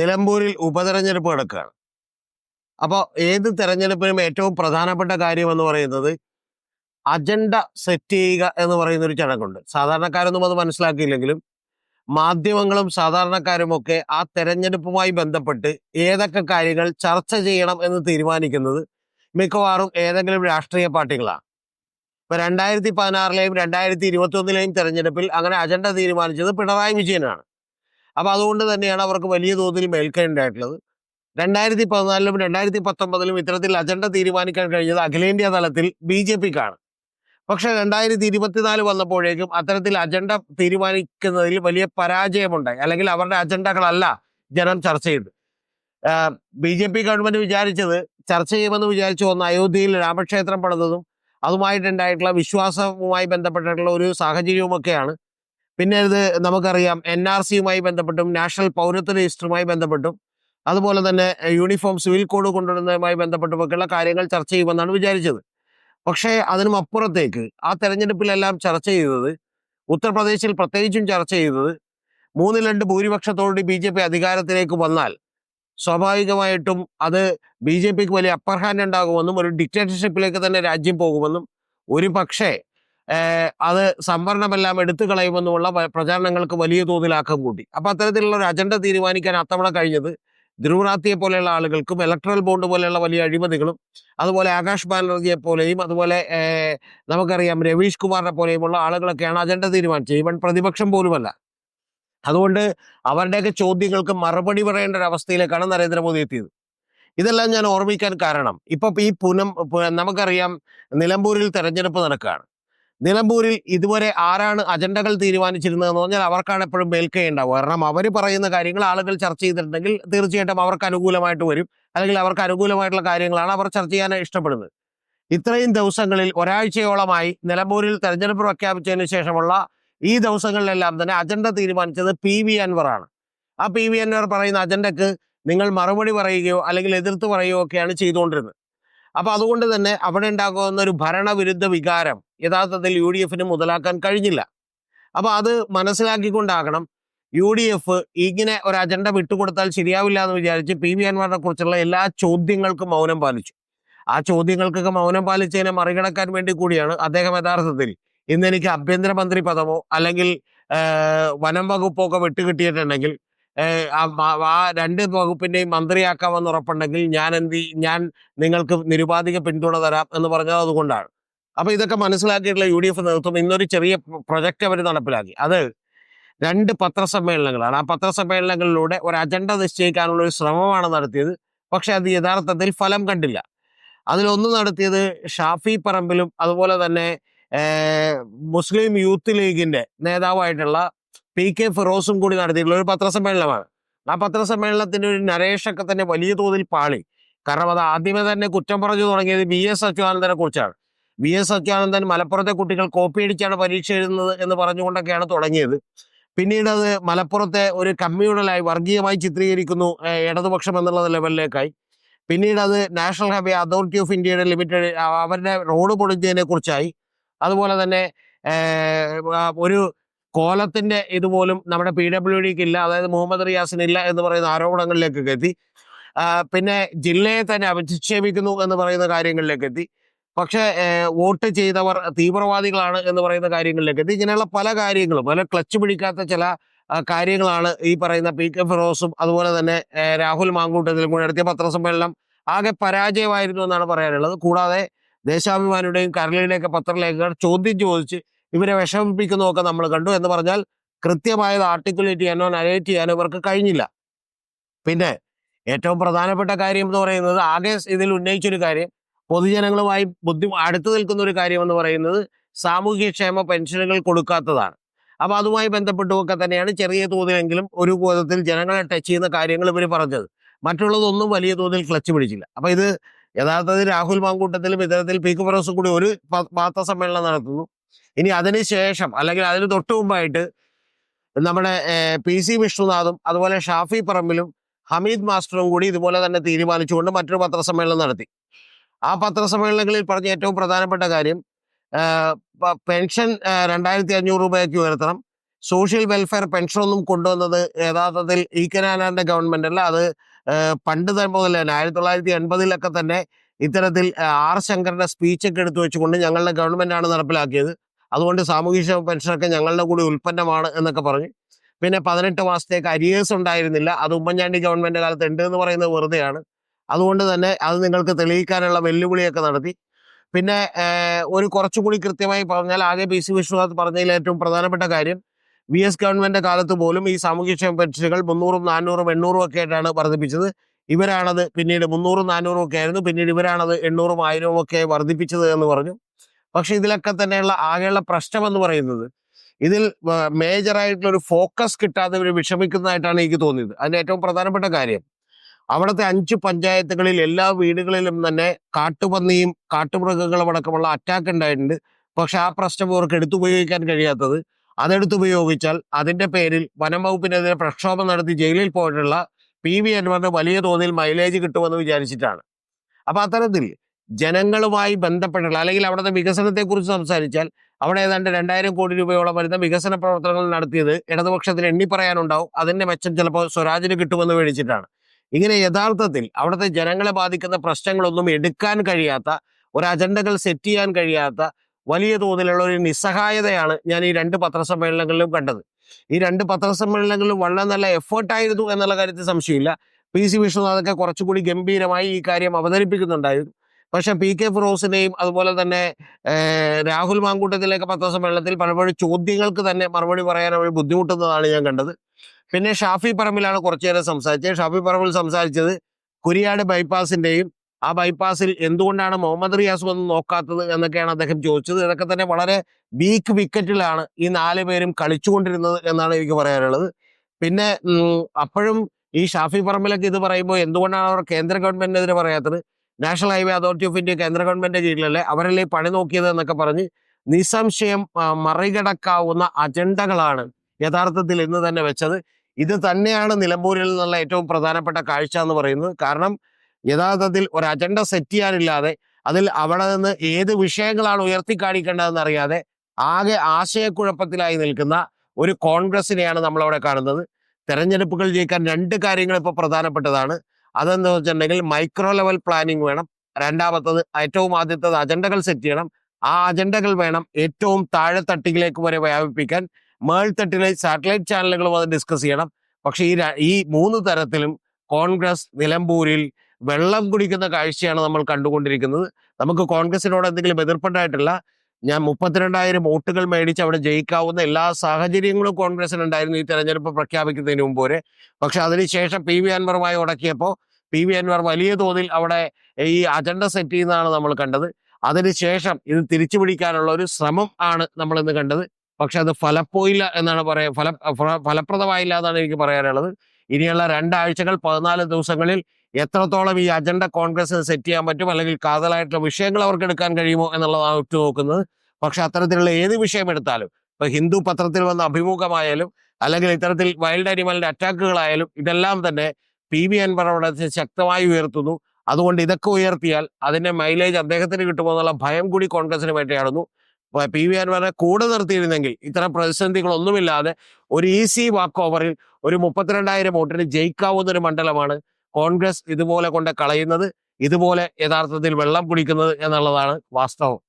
നിലമ്പൂരിൽ ഉപതെരഞ്ഞെടുപ്പ് നടക്കുകയാണ്. അപ്പോൾ ഏത് തെരഞ്ഞെടുപ്പിനും ഏറ്റവും പ്രധാനപ്പെട്ട കാര്യം എന്ന് പറയുന്നത് അജണ്ട സെറ്റ് ചെയ്യുക എന്ന് പറയുന്ന ഒരു ചടങ്ങുണ്ട്. സാധാരണക്കാരൊന്നും അത് മനസ്സിലാക്കിയില്ലെങ്കിലും മാധ്യമങ്ങളും സാധാരണക്കാരും ഒക്കെ ആ തെരഞ്ഞെടുപ്പുമായി ബന്ധപ്പെട്ട് ഏതൊക്കെ കാര്യങ്ങൾ ചർച്ച ചെയ്യണം എന്ന് തീരുമാനിക്കുന്നത് മിക്കവാറും ഏതെങ്കിലും രാഷ്ട്രീയ പാർട്ടികളാണ്. ഇപ്പൊ രണ്ടായിരത്തി പതിനാറിലെയും രണ്ടായിരത്തി ഇരുപത്തി ഒന്നിലെയും തെരഞ്ഞെടുപ്പിൽ അങ്ങനെ അജണ്ട തീരുമാനിച്ചത് പിണറായി വിജയനാണ്. അപ്പൊ അതുകൊണ്ട് തന്നെയാണ് അവർക്ക് വലിയ തോതിൽ മേൽക്കൈണ്ടായിട്ടുള്ളത് രണ്ടായിരത്തി പതിനാലിലും രണ്ടായിരത്തി പത്തൊമ്പതിലും ഇത്തരത്തിൽ അജണ്ട തീരുമാനിക്കാൻ കഴിഞ്ഞത് അഖിലേന്ത്യാ തലത്തിൽ ബി ജെ പിക്കാണ്. പക്ഷെ രണ്ടായിരത്തി ഇരുപത്തിനാല് വന്നപ്പോഴേക്കും അത്തരത്തിൽ അജണ്ട തീരുമാനിക്കുന്നതിൽ വലിയ പരാജയമുണ്ടായി. അല്ലെങ്കിൽ അവരുടെ അജണ്ടകളല്ല ജനം ചർച്ച ചെയ്തത് ബി ജെ പി ഗവൺമെന്റ് വിചാരിച്ചത് ചർച്ച ചെയ്യുമെന്ന് വിചാരിച്ചു ഒന്ന് അയോധ്യയിൽ രാമക്ഷേത്രം പണിതതും അതുമായിട്ടുണ്ടായിട്ടുള്ള വിശ്വാസവുമായി ബന്ധപ്പെട്ടിട്ടുള്ള ഒരു സാഹചര്യവുമൊക്കെയാണ് പിന്നെ ഇത് നമുക്കറിയാം എൻ ആർ സിയുമായി ബന്ധപ്പെട്ടും നാഷണൽ പൗരത്വ രജിസ്റ്ററുമായി ബന്ധപ്പെട്ടും അതുപോലെ തന്നെ യൂണിഫോം സിവിൽ കോഡ് കൊണ്ടുവരുന്നതുമായി ബന്ധപ്പെട്ടുമൊക്കെയുള്ള കാര്യങ്ങൾ ചർച്ച ചെയ്യുമെന്നാണ് വിചാരിച്ചത്. പക്ഷേ അതിനും അപ്പുറത്തേക്ക് ആ തെരഞ്ഞെടുപ്പിലെല്ലാം ചർച്ച ചെയ്തത് ഉത്തർപ്രദേശിൽ പ്രത്യേകിച്ചും ചർച്ച ചെയ്തത് മൂന്നിൽ രണ്ട് ഭൂരിപക്ഷത്തോടുകൂടി ബി ജെ പി അധികാരത്തിലേക്ക് വന്നാൽ സ്വാഭാവികമായിട്ടും അത് ബി ജെ പിക്ക് വലിയ അപ്പർ ഹാൻഡ് ഉണ്ടാകുമെന്നും ഒരു ഡിക്റ്റേറ്റർഷിപ്പിലേക്ക് തന്നെ രാജ്യം പോകുമെന്നും ഒരു പക്ഷേ അത് സംവരണമെല്ലാം എടുത്തു കളയുമെന്നുമുള്ള പ്രചാരണങ്ങൾക്ക് വലിയ തോതിൽ ആക്കം കൂട്ടി. അപ്പൊ അത്തരത്തിലുള്ള ഒരു അജണ്ട തീരുമാനിക്കാൻ അത്തവണ കഴിഞ്ഞത് ധ്രുവറാത്തിയെ പോലെയുള്ള ആളുകൾക്കും ഇലക്ട്രൽ ബോണ്ട് പോലെയുള്ള വലിയ അഴിമതികളും അതുപോലെ ആകാശ് ബാനർജിയെ പോലെയും അതുപോലെ നമുക്കറിയാം രവീഷ് കുമാറിനെ പോലെയുമുള്ള ആളുകളൊക്കെയാണ് അജണ്ട തീരുമാനിച്ചത്. ഈവൻ പ്രതിപക്ഷം പോലുമല്ല. അതുകൊണ്ട് അവരുടെയൊക്കെ ചോദ്യങ്ങൾക്ക് മറുപടി പറയേണ്ട ഒരു അവസ്ഥയിലേക്കാണ് നരേന്ദ്രമോദി എത്തിയത്. ഇതെല്ലാം ഞാൻ ഓർമ്മിക്കാൻ കാരണം ഇപ്പൊ ഈ പുനം നമുക്കറിയാം നിലമ്പൂരിൽ തെരഞ്ഞെടുപ്പ് നടക്കുകയാണ്. നിലമ്പൂരിൽ ഇതുവരെ ആരാണ് അജണ്ടകൾ തീരുമാനിച്ചിരുന്നതെന്ന് പറഞ്ഞാൽ അവർക്കാണ് എപ്പോഴും മേൽക്കൈ ഉണ്ടാവുക. കാരണം അവർ പറയുന്ന കാര്യങ്ങൾ ആളുകൾ ചർച്ച ചെയ്തിട്ടുണ്ടെങ്കിൽ തീർച്ചയായിട്ടും അവർക്ക് അനുകൂലമായിട്ട് വരും. അല്ലെങ്കിൽ അവർക്ക് അനുകൂലമായിട്ടുള്ള കാര്യങ്ങളാണ് അവർ ചർച്ച ചെയ്യാൻ ഇഷ്ടപ്പെടുന്നത്. ഇത്രയും ദിവസങ്ങളിൽ ഒരാഴ്ചയോളമായി നിലമ്പൂരിൽ തെരഞ്ഞെടുപ്പ് പ്രഖ്യാപിച്ചതിന് ശേഷമുള്ള ഈ ദിവസങ്ങളിലെല്ലാം തന്നെ അജണ്ട തീരുമാനിച്ചത് പി വി അൻവറാണ് ആ പി വി അൻവർ പറയുന്ന അജണ്ടക്ക് നിങ്ങൾ മറുപടി പറയുകയോ അല്ലെങ്കിൽ എതിർത്ത് പറയുകയോ ഒക്കെയാണ് ചെയ്തുകൊണ്ടിരുന്നത്. അപ്പൊ അതുകൊണ്ട് തന്നെ അവിടെ ഉണ്ടാകുന്ന ഒരു ഭരണവിരുദ്ധ വികാരം യഥാർത്ഥത്തിൽ യു ഡി എഫിന് മുതലാക്കാൻ കഴിഞ്ഞില്ല. അപ്പൊ അത് മനസ്സിലാക്കിക്കൊണ്ടാകണം യു ഡി എഫ് ഇങ്ങനെ ഒരു അജണ്ട വിട്ടുകൊടുത്താൽ ശരിയാവില്ല എന്ന് വിചാരിച്ച് പി. വി. അൻവാറിനെ കുറിച്ചുള്ള എല്ലാ ചോദ്യങ്ങൾക്കും മൗനം പാലിച്ചു. ആ ചോദ്യങ്ങൾക്കൊക്കെ മൗനം പാലിച്ചതിനെ മറികടക്കാൻ വേണ്ടി കൂടിയാണ് അദ്ദേഹം യഥാർത്ഥത്തിൽ ഇന്ന് എനിക്ക് ആഭ്യന്തരമന്ത്രി പദമോ അല്ലെങ്കിൽ വനം വകുപ്പോ ഒക്കെ വിട്ടുകിട്ടിയിട്ടുണ്ടെങ്കിൽ ആ രണ്ട് വകുപ്പിന്റെയും മന്ത്രിയാക്കാമെന്ന് ഉറപ്പുണ്ടെങ്കിൽ ഞാൻ എന്ത് ഞാൻ നിങ്ങൾക്ക് നിരുപാധിക പിന്തുണ തരാം എന്ന് പറഞ്ഞത് അതുകൊണ്ടാണ്. അപ്പൊ ഇതൊക്കെ മനസ്സിലാക്കിയിട്ടുള്ള യു ഡി എഫ് നേതൃത്വം ഇന്നൊരു ചെറിയ പ്രൊജക്റ്റ് അവർ നടപ്പിലാക്കി. അത് രണ്ട് പത്രസമ്മേളനങ്ങളാണ്. ആ പത്രസമ്മേളനങ്ങളിലൂടെ ഒരു അജണ്ട നിശ്ചയിക്കാനുള്ള ഒരു ശ്രമമാണ് നടത്തിയത്. പക്ഷെ അത് യഥാർത്ഥത്തിൽ ഫലം കണ്ടില്ല. അതിലൊന്ന് നടത്തിയത് ഷാഫി പറമ്പിലും അതുപോലെ തന്നെ മുസ്ലിം യൂത്ത് ലീഗിന്റെ നേതാവായിട്ടുള്ള പി കെ ഫിറോസും കൂടി നടത്തിയിട്ടുള്ള ഒരു പത്രസമ്മേളനമാണ്. ആ പത്രസമ്മേളനത്തിന്റെ ഒരു നരേഷൊക്കെ തന്നെ വലിയ തോതിൽ പാളി. കാരണം അത് ആദ്യമേ തന്നെ കുറ്റം പറഞ്ഞു തുടങ്ങിയത് വി എസ് അച്യുതാനന്ദനെ കുറിച്ചാണ്. വി എസ് അച്യുതാനന്ദൻ മലപ്പുറത്തെ കുട്ടികൾ കോപ്പി അടിച്ചാണ് പരീക്ഷ എഴുതുന്നത് എന്ന് പറഞ്ഞുകൊണ്ടൊക്കെയാണ് തുടങ്ങിയത്. പിന്നീട് അത് മലപ്പുറത്തെ ഒരു കമ്മ്യൂണലായി വർഗീയമായി ചിത്രീകരിക്കുന്നു ഇടതുപക്ഷം എന്നുള്ള ലെവലിലേക്കായി. പിന്നീട് അത് നാഷണൽ ഹൈവേ അതോറിറ്റി ഓഫ് ഇന്ത്യയുടെ ലിമിറ്റഡ് അവരുടെ റോഡ് പൊളിച്ചതിനെ കുറിച്ചായി. അതുപോലെ തന്നെ ഒരു കോലത്തിന്റെ ഇതുപോലും നമ്മുടെ പി ഡബ്ല്യു ഡിക്ക് ഇല്ല അതായത് മുഹമ്മദ് റിയാസിന് ഇല്ല എന്ന് പറയുന്ന ആരോപണങ്ങളിലേക്കൊക്കെ എത്തി. പിന്നെ ജില്ലയെ തന്നെ അധിക്ഷേപിക്കുന്നു എന്ന് പറയുന്ന കാര്യങ്ങളിലേക്ക് എത്തി. പക്ഷെ വോട്ട് ചെയ്തവർ തീവ്രവാദികളാണ് എന്ന് പറയുന്ന കാര്യങ്ങളിലേക്ക് എത്തി. ഇങ്ങനെയുള്ള പല കാര്യങ്ങളും പല ക്ലച്ച് പിടിക്കാത്ത ചില കാര്യങ്ങളാണ് ഈ പറയുന്ന പി കെ ഫിറോസും അതുപോലെ തന്നെ രാഹുൽ മാങ്കൂട്ടത്തിലും കൂടി നടത്തിയ പത്രസമ്മേളനം ആകെ പരാജയമായിരുന്നു എന്നാണ് പറയാനുള്ളത്. കൂടാതെ ദേശാഭിമാനിയുടെയും കരളിയുടെയൊക്കെ പത്രലേഖകർ ചോദ്യം ചോദിച്ച് ഇവരെ വിഷമിപ്പിക്കുന്നതൊക്കെ നമ്മൾ കണ്ടു എന്ന് പറഞ്ഞാൽ കൃത്യമായത് ആർട്ടിക്കുലേറ്റ് ചെയ്യാനോ നരേറ്റ് ചെയ്യാനോ ഇവർക്ക് കഴിഞ്ഞില്ല. പിന്നെ ഏറ്റവും പ്രധാനപ്പെട്ട കാര്യം എന്ന് പറയുന്നത് ആകെ ഇതിൽ ഉന്നയിച്ചൊരു കാര്യം പൊതുജനങ്ങളുമായി ബുദ്ധി അടുത്തു നിൽക്കുന്ന ഒരു കാര്യം എന്ന് പറയുന്നത് സാമൂഹ്യക്ഷേമ പെൻഷനുകൾ കൊടുക്കാത്തതാണ്. അപ്പോൾ അതുമായി ബന്ധപ്പെട്ടുമൊക്കെ തന്നെയാണ് ചെറിയ തോതിലെങ്കിലും ഒരു വിധത്തിൽ ജനങ്ങളെ ടച്ച് ചെയ്യുന്ന കാര്യങ്ങൾ ഇവർ പറഞ്ഞത്. മറ്റുള്ളതൊന്നും വലിയ തോതിൽ ക്ലച്ച് പിടിച്ചില്ല. അപ്പോൾ ഇത് യഥാർത്ഥത്തിൽ രാഹുൽ മാങ്കൂട്ടത്തിലും ഇത്തരത്തിൽ പി കുമറോസും കൂടി ഒരു വാർത്താ സമ്മേളനം നടത്തുന്നു. ഇനി അതിന് ശേഷം അല്ലെങ്കിൽ അതിന് തൊട്ടു മുമ്പായിട്ട് നമ്മുടെ പി സി വിഷ്ണുനാഥും അതുപോലെ ഷാഫി പറമ്പിലും ഹമീദ് മാസ്റ്ററും കൂടി ഇതുപോലെ തന്നെ തീരുമാനിച്ചുകൊണ്ട് മറ്റൊരു പത്രസമ്മേളനം നടത്തി. ആ പത്രസമ്മേളനങ്ങളിൽ പറഞ്ഞ ഏറ്റവും പ്രധാനപ്പെട്ട കാര്യം പെൻഷൻ രണ്ടായിരത്തി അഞ്ഞൂറ് രൂപയ്ക്ക് ഉയർത്തണം. സോഷ്യൽ വെൽഫെയർ പെൻഷൻ ഒന്നും കൊണ്ടുവന്നത് യഥാർത്ഥത്തിൽ ഇ കെ ഗവൺമെന്റ് അല്ല. അത് പണ്ട് തന്നെ മുതൽ തന്നെ ആയിരത്തി തൊള്ളായിരത്തി എൺപതിലൊക്കെ തന്നെ ഇത്തരത്തിൽ ആർ ശങ്കറിന്റെ സ്പീച്ചൊക്കെ എടുത്തു വെച്ചുകൊണ്ട് ഞങ്ങളുടെ ഗവൺമെന്റാണ് നടപ്പിലാക്കിയത്. അതുകൊണ്ട് സാമൂഹ്യ പെൻഷനൊക്കെ ഞങ്ങളുടെ കൂടി ഉൽപ്പന്നമാണ് എന്നൊക്കെ പറഞ്ഞു. പിന്നെ പതിനെട്ട് മാസത്തേക്ക് അരിയേഴ്സ് ഉണ്ടായിരുന്നില്ല. അത് ഉമ്മൻചാണ്ടി ഗവൺമെന്റ് കാലത്ത് ഉണ്ട് എന്ന് പറയുന്നത് വെറുതെയാണ്. അതുകൊണ്ട് തന്നെ അത് നിങ്ങൾക്ക് തെളിയിക്കാനുള്ള വെല്ലുവിളിയൊക്കെ നടത്തി. പിന്നെ ഒരു കുറച്ചുകൂടി കൃത്യമായി പറഞ്ഞാൽ ആകെ പി സി വിശ്വനാഥ് പറഞ്ഞതിൽ ഏറ്റവും പ്രധാനപ്പെട്ട കാര്യം വി എസ് ഗവൺമെന്റ് കാലത്ത് പോലും ഈ സാമൂഹ്യക്ഷേമ പെൻഷനുകൾ മുന്നൂറും നാനൂറും എണ്ണൂറും ഒക്കെ ആയിട്ടാണ് വർദ്ധിപ്പിച്ചത്. ഇവരാണത് പിന്നീട് മുന്നൂറും നാനൂറും ഒക്കെ ആയിരുന്നു. പിന്നീട് ഇവരാണത് എണ്ണൂറും ആയിരവും ഒക്കെ വർദ്ധിപ്പിച്ചത് എന്ന് പറഞ്ഞു. പക്ഷെ ഇതിലൊക്കെ തന്നെയുള്ള ആകെയുള്ള പ്രശ്നം എന്ന് പറയുന്നത് ഇതിൽ മേജർ ആയിട്ടുള്ള ഒരു ഫോക്കസ് കിട്ടാതെ ഇവർ വിഷമിക്കുന്നതായിട്ടാണ് എനിക്ക് തോന്നിയത്. അതിന് ഏറ്റവും പ്രധാനപ്പെട്ട കാര്യം അവിടുത്തെ അഞ്ച് പഞ്ചായത്തുകളിൽ എല്ലാ വീടുകളിലും തന്നെ കാട്ടുപന്നിയും കാട്ടുമൃഗങ്ങളും അടക്കമുള്ള അറ്റാക്ക് ഉണ്ടായിട്ടുണ്ട്. പക്ഷെ ആ പ്രശ്നം ഇവർക്ക് എടുത്തുപയോഗിക്കാൻ കഴിയാത്തത് അതെടുത്ത് ഉപയോഗിച്ചാൽ അതിന്റെ പേരിൽ വനം വകുപ്പിനെതിരെ പ്രക്ഷോഭം നടത്തി ജയിലിൽ പോയിട്ടുള്ള പി വി അൻവറിന് വലിയ തോതിൽ മൈലേജ് കിട്ടുമെന്ന് വിചാരിച്ചിട്ടാണ്. അപ്പൊ അത്തരത്തിൽ ജനങ്ങളുമായി ബന്ധപ്പെട്ടുള്ള അല്ലെങ്കിൽ അവിടുത്തെ വികസനത്തെക്കുറിച്ച് സംസാരിച്ചാൽ അവിടെ ഏതാണ്ട് രണ്ടായിരം കോടി രൂപയോളം വരുന്ന വികസന പ്രവർത്തനങ്ങൾ നടത്തിയത് ഇടതുപക്ഷത്തിന് എണ്ണി പറയാനുണ്ടാവും. അതിന്റെ മെച്ചം ചിലപ്പോൾ സ്വരാജിന് കിട്ടുമെന്ന് മേടിച്ചിട്ടാണ് ഇങ്ങനെ യഥാർത്ഥത്തിൽ അവിടുത്തെ ജനങ്ങളെ ബാധിക്കുന്ന പ്രശ്നങ്ങളൊന്നും എടുക്കാൻ കഴിയാത്ത ഒരു അജണ്ടകൾ സെറ്റ് ചെയ്യാൻ കഴിയാത്ത വലിയ തോതിലുള്ള ഒരു നിസ്സഹായതയാണ് ഞാൻ ഈ രണ്ട് പത്രസമ്മേളനങ്ങളിലും കണ്ടത്. ഈ രണ്ട് പത്രസമ്മേളനങ്ങളിലും വളരെ നല്ല എഫേർട്ടായിരുന്നു എന്നുള്ള കാര്യത്തിൽ സംശയമില്ല. പി സി വിശ്വനാഥൊക്കെ കുറച്ചുകൂടി ഗംഭീരമായി ഈ കാര്യം അവതരിപ്പിക്കുന്നുണ്ടായിരുന്നു. പക്ഷെ പി കെ ഫിറോസിനെയും അതുപോലെ തന്നെ രാഹുൽ മാങ്കൂട്ടത്തിലേക്ക് പത്രസമ്മേളനത്തിൽ പലപ്പോഴും ചോദ്യങ്ങൾക്ക് തന്നെ മറുപടി പറയാൻ അവർ ബുദ്ധിമുട്ടുന്നതാണ് ഞാൻ കണ്ടത്. പിന്നെ ഷാഫി പറമ്പിലാണ് കുറച്ചു നേരം സംസാരിച്ചത്. ഷാഫി പറമ്പിൽ സംസാരിച്ചത് കുരിയാട് ബൈപ്പാസിന്റെയും ആ ബൈപ്പാസിൽ എന്തുകൊണ്ടാണ് മുഹമ്മദ് റിയാസ് വന്ന് നോക്കാത്തത് എന്നൊക്കെയാണ് അദ്ദേഹം ചോദിച്ചത്. ഇതൊക്കെ തന്നെ വളരെ വീക്ക് വിക്കറ്റിലാണ് ഈ നാല് പേരും കളിച്ചുകൊണ്ടിരുന്നത് എന്നാണ് എനിക്ക് പറയാനുള്ളത്. പിന്നെ അപ്പോഴും ഈ ഷാഫി പറമ്പിലൊക്കെ ഇത് പറയുമ്പോൾ എന്തുകൊണ്ടാണ് അവർ കേന്ദ്ര ഗവൺമെന്റിനെതിരെ പറയാത്തത്? National highway authority of India കേന്ദ്ര ഗവൺമെന്റ് കീഴിലല്ലേ അവരല്ലേ പണി നോക്കിയത് എന്നൊക്കെ പറഞ്ഞ് നിസ്സംശയം മറികടക്കാവുന്ന അജണ്ടകളാണ് യഥാർത്ഥത്തിൽ ഇന്ന് തന്നെ വെച്ചത്. ഇത് തന്നെയാണ് നിലമ്പൂരിൽ നിന്നുള്ള ഏറ്റവും പ്രധാനപ്പെട്ട കാഴ്ച എന്ന് പറയുന്നത്. കാരണം യഥാർത്ഥത്തിൽ ഒരു അജണ്ട സെറ്റ് ചെയ്യാനില്ലാതെ അതിൽ അവിടെ നിന്ന് ഏത് വിഷയങ്ങളാണ് ഉയർത്തി കാണിക്കേണ്ടതെന്ന് അറിയാതെ ആകെ ആശയക്കുഴപ്പത്തിലായി നിൽക്കുന്ന ഒരു കോൺഗ്രസിനെയാണ് നമ്മളവിടെ കാണുന്നത്. തെരഞ്ഞെടുപ്പുകൾ ജയിക്കാൻ രണ്ട് കാര്യങ്ങൾ ഇപ്പോൾ പ്രധാനപ്പെട്ടതാണ്. അതെന്താ വെച്ചിട്ടുണ്ടെങ്കിൽ മൈക്രോ ലെവൽ പ്ലാനിങ് വേണം. രണ്ടാമത്തത് ഏറ്റവും ആദ്യത്തത് അജണ്ടകൾ സെറ്റ് ചെയ്യണം. ആ അജണ്ടകൾ വേണം ഏറ്റവും താഴെ തട്ടിലേക്ക് വരെ വ്യാപിപ്പിക്കാൻ. മേൾത്തട്ടിലെ സാറ്റലൈറ്റ് ചാനലുകളും അത് ഡിസ്കസ് ചെയ്യണം. പക്ഷേ ഈ ഈ മൂന്ന് തരത്തിലും കോൺഗ്രസ് നിലമ്പൂരിൽ വെള്ളം കുടിക്കുന്ന കാഴ്ചയാണ് നമ്മൾ കണ്ടുകൊണ്ടിരിക്കുന്നത്. നമുക്ക് കോൺഗ്രസിനോട് എന്തെങ്കിലും എതിർപ്പുണ്ടായിട്ടില്ല. ഞാൻ മുപ്പത്തിരണ്ടായിരം വോട്ടുകൾ മേടിച്ച് അവിടെ ജയിക്കാവുന്ന എല്ലാ സാഹചര്യങ്ങളും കോൺഗ്രസിനുണ്ടായിരുന്നു ഈ തെരഞ്ഞെടുപ്പ് പ്രഖ്യാപിക്കുന്നതിന് മുമ്പ് വരെ. പക്ഷെ അതിനുശേഷം പി വി അൻവറുമായി ഉടക്കിയപ്പോൾ പി വി അൻവർ വലിയ തോതിൽ അവിടെ ഈ അജണ്ട സെറ്റ് ചെയ്യുന്നതാണ് നമ്മൾ കണ്ടത്. അതിനുശേഷം ഇത് തിരിച്ചു പിടിക്കാനുള്ള ഒരു ശ്രമം ആണ് നമ്മൾ ഇന്ന് കണ്ടത്. പക്ഷെ അത് ഫലപ്പോയില്ല എന്നാണ് പറയാ ഫല ഫല- ഫലപ്രദമായില്ല എന്നാണ് എനിക്ക് പറയാനുള്ളത്. ഇനിയുള്ള രണ്ടാഴ്ചകൾ പതിനാല് ദിവസങ്ങളിൽ എത്രത്തോളം ഈ അജണ്ട കോൺഗ്രസ് സെറ്റ് ചെയ്യാൻ പറ്റും? അല്ലെങ്കിൽ കാതലായിട്ടുള്ള വിഷയങ്ങൾ അവർക്ക് എടുക്കാൻ കഴിയുമോ എന്നുള്ളതാണ് ഉറ്റുനോക്കുന്നത്. പക്ഷെ അത്തരത്തിലുള്ള ഏത് വിഷയം എടുത്താലും ഇപ്പൊ ഹിന്ദു പത്രത്തിൽ വന്ന അഭിമുഖമായാലും അല്ലെങ്കിൽ ഇത്തരത്തിൽ വൈൽഡ് അനിമലിന്റെ അറ്റാക്കുകളായാലും ഇതെല്ലാം തന്നെ പി വി അൻവർ അവിടെ ശക്തമായി ഉയർത്തുന്നു. അതുകൊണ്ട് ഇതൊക്കെ ഉയർത്തിയാൽ അതിന്റെ മൈലേജ് അദ്ദേഹത്തിന് കിട്ടുമോ എന്നുള്ള ഭയം കൂടി കോൺഗ്രസിന് വേണ്ടിയായിരുന്നു പി വി അൻവറിനെ കൂടെ നിർത്തിയിരുന്നെങ്കിൽ ഇത്തരം പ്രതിസന്ധികളൊന്നുമില്ലാതെ ഒരു ഈസി വാക്ക് ഓവറിൽ ഒരു മുപ്പത്തിരണ്ടായിരം വോട്ടിന് ജയിക്കാവുന്ന ഒരു മണ്ഡലമാണ് കോൺഗ്രസ് ഇതുപോലെ കൊണ്ട് കളയുന്നത് ഇതുപോലെ യഥാർത്ഥത്തിൽ വെള്ളം കുടിക്കുന്നത് എന്നുള്ളതാണ് വാസ്തവം.